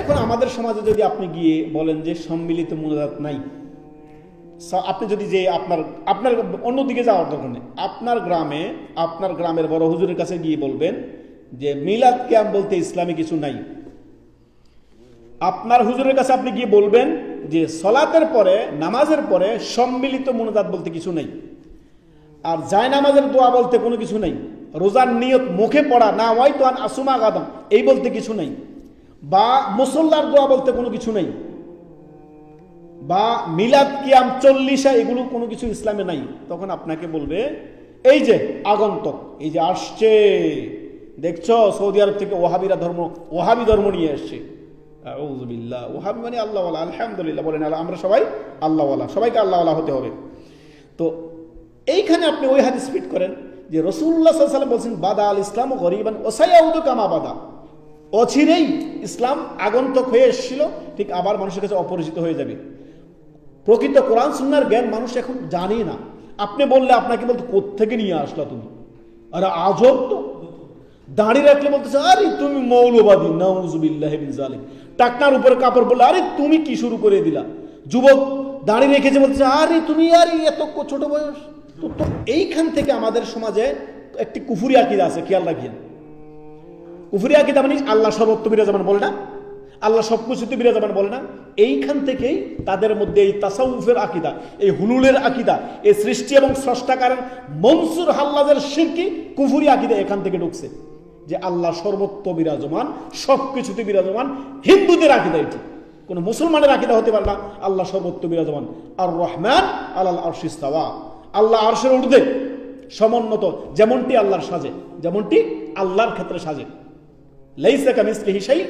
এখন আমাদের সমাজে যদি আপনি গিয়ে বলেন যে সম্মিলিত মোনাজাত নাই আপনি যদি যে আপনার আপনার অন্যদিকে যাওয়ার দরকার নেই, আপনার গ্রামে, আপনার গ্রামের বড় হুজুরের কাছে গিয়ে বলবেন যে মিলাদ ক্যাম্প বলতে ইসলামী কিছু নাই। আপনার হুজুরের কাছে আপনি গিয়ে বলবেন যে সলাতের পরে, নামাজের পরে সম্মিলিত মোনাজাত বলতে কিছু নেই। আর জায় নামাজের দোয়া বলতে কোনো কিছু নেই। রোজার নিয়ত মুখে পড়া, না ওয়াই তো আসুমা গাদম, এই বলতে কিছু নেই। বা মুসল্লার দোয়া বলতে কোনো কিছু নেই। বা মিলাদ, কিয়াম, চল্লিশা, এগুলো কোনো কিছু ইসলামে নাই। তখন আপনাকে বলবে, এই যে আগন্তক, এই যে আসছে, দেখছ? সৌদি আরব থেকে ওহাবিরা ধর্ম, ওহাবি ধর্ম নিয়ে এসছে। ওহাবি মানে আল্লাহওয়ালা, আলহামদুলিল্লাহ বলেন, আল্লাহ, আমরা সবাই আল্লাহওয়ালা, সবাইকে আল্লাহওয়ালা হতে হবে। তো এইখানে আপনি ওই হাদিস ফিট করেন যে রসুল্লাহ সাল্লাম বলছেন, বাদা আল ইসলাম গরিবান ওসাইয়াউদ কামা বাদা। অচিরেই ইসলাম আগন্তক হয়ে এসেছিল, ঠিক আবার মানুষের কাছে অপরিচিত হয়ে যাবে। প্রকৃত কোরআন সুন্নার জ্ঞান মানুষ এখন জানে না। আপনি বললে আপনাকে বলতো, কোত্থেকে নিয়ে আসলা তুমি? আরে আজব তো। দাঁড়িয়ে রাখলে বলতেছে, আরে তুমি মৌলবাদী, নাউজুবিল্লাহ বিন জালিম টাকনার উপরে কাপড় বললে, আরে তুমি কি শুরু করে দিলা? যুবক দাঁড়িয়ে রেখেছে বলতেছে, আরে তুমি আর এত ছোট বয়স? তো এইখান থেকে আমাদের সমাজে একটি কুফুরি আকিদা আছে, খেয়াল রাখিয়েন কুফুরি আকিদা মানে আল্লাহ সর্বত্র বিরাজমান বলে না? আল্লাহ সব কিছুতে বিরাজমান বলে না? এইখান থেকেই তাদের মধ্যে এই তাসাউফের আকিদা, এই হুলুলের আকিদা, এই সৃষ্টি এবং স্রষ্টাকারের মনসুর হাল্লাদের শিরকি কুফুরি আকিদা এখান থেকে ঢুকছে। যে আল্লাহ সর্বত্র বিরাজমান সব কিছুতে বিরাজমান হিন্দুদের আকিদা এটি। কোন মুসলমানের আকিদা হতে পারে না, আল্লাহ সর্বত্র বিরাজমান। আর রহমান আল্লাহ আরশিস্তাওয়া আল্লাহ আরশের উর্ধে সমুন্নত, যেমনটি আল্লাহর সাজে, যেমনটি আল্লাহর ক্ষেত্রে সাজে। লাইসা কামিসলিহি শাই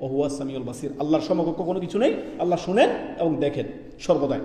ও হুয়া সামিউল বাসির। আল্লাহর সমকক্ষ কোনো কিছু নেই, আল্লাহ শুনেন এবং দেখেন সর্বদাই।